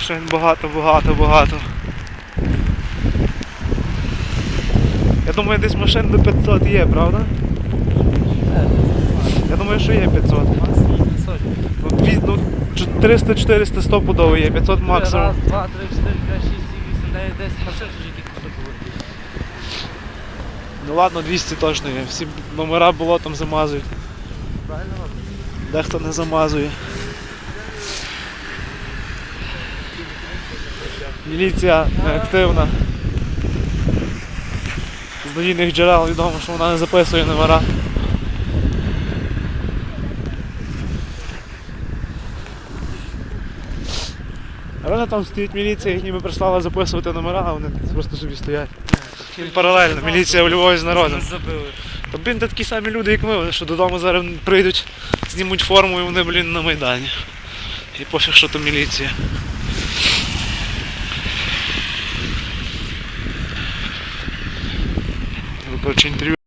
машин, багато, багато, багато. Я думаю, десь машин до 500 є, правда? Я думаю, що є 500. Ну, ну, 300-400 стопудово є, 500 максимум. Раз, два, три, чотири, п'ять, шість, сім, вісім, дев'ять, десять машин вже кусок було. Ну ладно, 200 точно є. Всі номера болотом замазують. Правильно? Дехто не замазує. Міліція неактивна. З надійних джерел відомо, що вона не записує номера. А там стоїть міліція, їх ніби прислала записувати номера, а вони просто собі стоять. Паралельно, міліція у Львові з народом. Та блін, та такі самі люди, як ми, вони що додому зараз прийдуть, знімуть форму і вони, блін, на Майдані. І пофіг, що то міліція. Ви, коротше, інтерв'ю